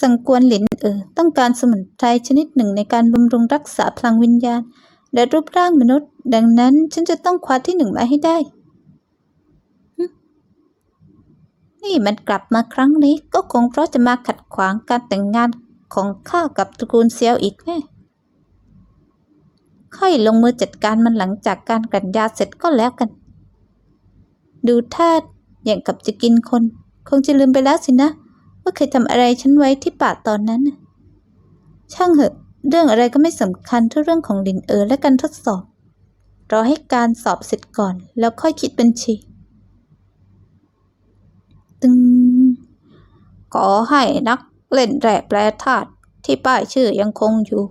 สังกวนหลินเอ๋อต้องการสมุนไพรชนิดหนึ่งในการบำรุงรักษาพลังวิญญาณ และรูปร่างมนุษย์ ดังนั้นฉันจะต้องคว้าที่หนึ่งมาให้ได้ นี่มันกลับมาครั้งนี้ก็คงเพราะจะมาขัดขวางการแต่งงานของข้ากับตระกูลเซียวอีกแน่ค่อยลงมือจัดการมันหลังจากการกลั่นยาเสร็จก็แล้วกัน ดูท่าอย่างกับจะกินคน คงจะลืมไปแล้วสินะ ว่าเคยทำอะไรฉันไว้ที่ป่าตอนนั้น ช่างเหอะ เรื่องอะไรก็ไม่สำคัญเท่าเรื่องของลินเออและการทดสอบ รอให้การสอบเสร็จก่อน แล้วค่อยคิดบัญชี ตึง ขอให้นักเล่นแร่แปรธาตุที่ป้ายชื่อยังคงอยู่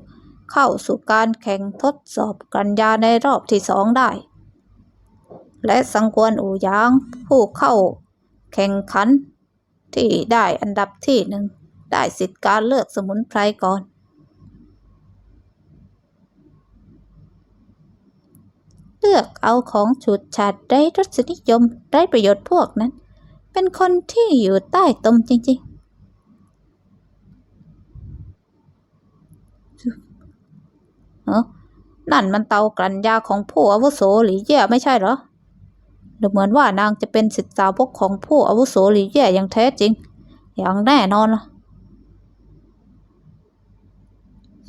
เข้าสู่การแข่งทดสอบกัญญาในรอบที่สองได้ และสังกวนอูยางผู้เข้าแข่งขัน ที่ได้อันดับที่หนึ่งได้สิทธิการเลือกสมุนไพรก่อน เลือกเอาของฉูดฉาดไร้รสนิยมไร้ประโยชน์พวกนั้น เป็นคนที่อยู่ใต้ตมจริงๆเออนั่นมันเตากลั่นยาของผู้อาวุโสหลีเย่ไม่ใช่เหรอ ดูเหมือนว่านางจะเป็นสิทธิสาวกของผู้อาวุโสหลีเย่อย่างแท้จริง อย่างแน่นอนล่ะ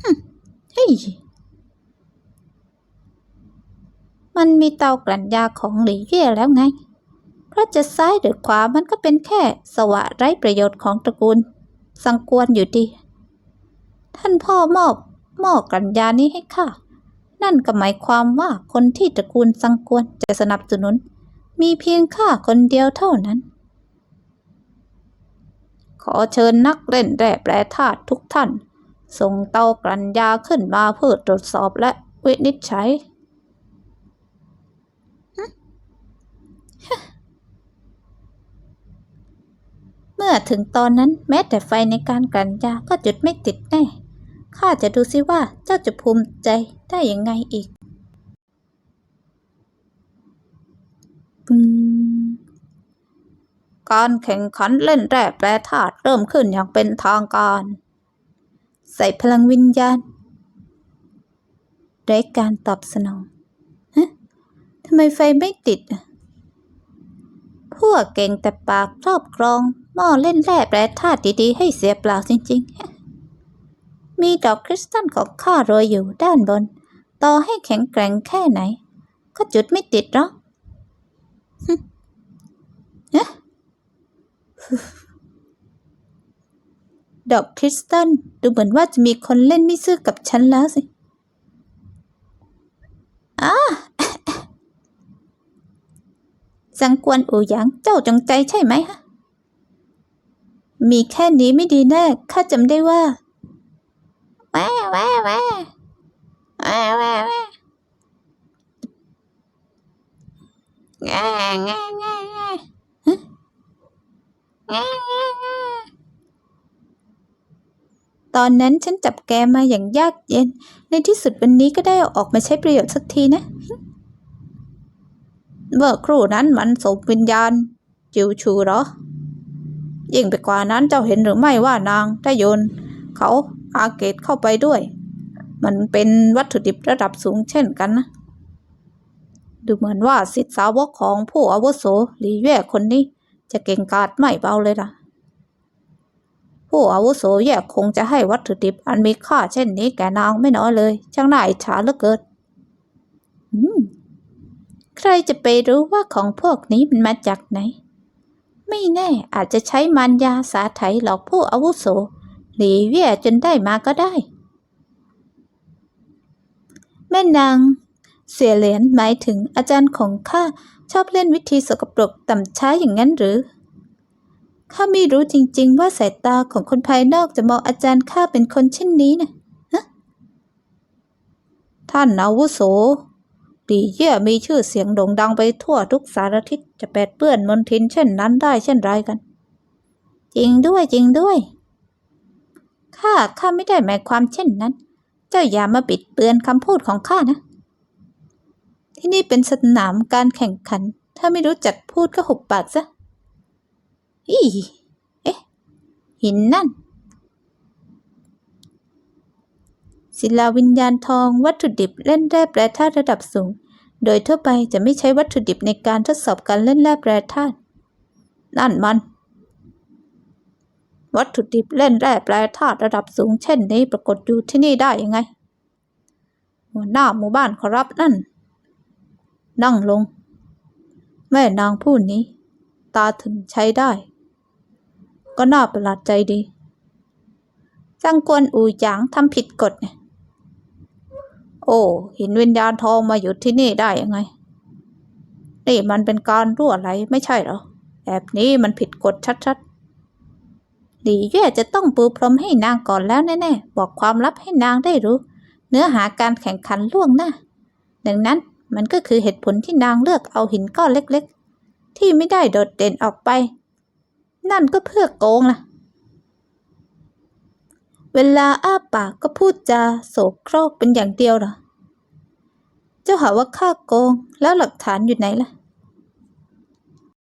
ฮึ่มเฮ้ยมันมีเตากลั่นยาของหลีเย่แล้วไง เพราะจะซ้ายหรือขวามันก็เป็นแค่สวะไร้ประโยชน์ของตระกูล สังกวนอยู่ดี ท่านพ่อมอบม้อกลั่นยานี้ให้ข้า นั่นก็หมายความว่าคนที่ตระกูลสังกวนจะสนับสนุน มีเพียงข้าคนเดียวเท่านั้น ขอเชิญนักเล่นแร่แปรธาตุทุกท่าน ส่งเตากลันยาขึ้นมาเพื่อตรวจสอบและวินิจฉัยเมื่อถึงตอนนั้นแม้แต่ไฟในการกลั่นยาก็จุดไม่ติดแน่ ข้าจะดูซิว่าเจ้าจะภูมิใจได้ยังไงอีก ปึ้งการแข่งขันเล่นแร่แปรธาตุเริ่มขึ้นอย่างเป็นทางการ ใส่พลังวิญญาณไร้การตอบสนองฮะทำไมไฟไม่ติด พวกเก่งแต่ปากครอบครอง หม้อเล่นแร่แปรธาตุดีๆ ให้เสียเปล่าจริงๆ มีดอกคริสตัลของข้าโรยอยู่ด้านบน ต่อให้แข็งแกร่งแค่ไหน ก็จุดไม่ติดหรอก ฮึฮะดอกคริสตัลดูเหมือนว่าจะมีคนเล่นไม่ซื่อกับฉันแล้วสิอ้าสังกวนอูหยางเจ้าจงใจใช่ไหมฮะ มีแค่นี้ไม่ดีแน่ ข้าจำได้ว่า แว่แว่แว่แว่แว่แว่ แง่แง่แง่แง่ฮะแง่แง่แง่ตอนนั้นฉันจับแกมาอย่างยากเย็น ในที่สุดวันนี้ก็ได้ออกมาใช้ประโยชน์สักทีนะ เมื่อครู่นั้นมันสมวิญญาณ จิวชูหรอ ยิ่งไปกว่านั้นเจ้าเห็นหรือไม่ว่านางได้โยน เขาอาเกตเข้าไปด้วย มันเป็นวัตถุดิบระดับสูงเช่นกันนะ ดูเหมือนว่าสิทธิสาวกของผู้อาวุโสหลีแย่คนนี้ จะเก่งกาจไม่เบาเลยล่ะผู้อาวุโสแย่คงจะให้วัตถุดิบอันมีค่าเช่นนี้แก่นางไม่น้อยเลย ช่างน่าอิจฉาเหลือเกินอืมใครจะไปรู้ว่าของพวกนี้มันมาจากไหน ไม่แน่อาจจะใช้มารยาสาไถหลอกผู้อาวุโสหลีเวี่ยจนได้มาก็ได้ แม่นาง เสียเหรียญหมายถึงอาจารย์ของข้าชอบเล่นวิธีสกปรกต่ำช้าอย่างนั้นหรือ ข้าไม่รู้จริงๆ ว่าสายตาของคนภายนอกจะมองอาจารย์ข้าเป็นคนเช่นนี้นะฮะท่านอาวุโสปีเยี่ยมีชื่อเสียงโด่งดังไปทั่วทุกสารทิศจะแปดเปื้อนมนทินเช่นนั้นได้เช่นไรกัน จริงด้วยจริงด้วย ข้าข้าไม่ได้หมายความเช่นนั้น เจ้าอย่ามาปิดเบือนคำพูดของข้านะ ที่นี่เป็นสนามการแข่งขัน ถ้าไม่รู้จักพูดก็หุบปากซะ อีเอ๊ะ หินนั่น ศิลาวิญญาณทองวัตถุดิบเล่นแร่แปรธาตุระดับสูง โดยทั่วไปจะไม่ใช้วัตถุดิบในการทดสอบการเล่นแร่แปรธาตุ นั่นมัน วัตถุดิบเล่นแร่แปรธาตุระดับสูง เช่นนี้ปรากฏอยู่ที่นี่ได้ยังไง หัวหน้าหมู่บ้านขอรับนั่น นั่งลง แม่นางผู้นี้ ตาถึงใช้ได้ ก็น่าประหลาดใจดี จังกวนอูหยางทำผิดกฎไงโอ้หินวิญญาณทองมาอยู่ที่นี่ได้ยังไง นี่มันเป็นการรั่วไหลไม่ใช่หรอแบบนี้มันผิดกฎชัดๆหลีเย่จะต้องปูพรมให้นางก่อนแล้วแน่ๆ บอกความลับให้นางได้รู้ เนื้อหาการแข่งขันล่วงหน้า ดังนั้น มันก็คือเหตุผลที่นางเลือกเอาหินก้อนเล็กๆ ที่ไม่ได้โดดเด่นออกไป นั่นก็เพื่อโกงล่ะ เวลาอ้าปากก็พูดจาโสโครกเป็นอย่างเดียวเหรอ เจ้าหาว่าข้าโกงแล้วหลักฐานอยู่ไหนล่ะ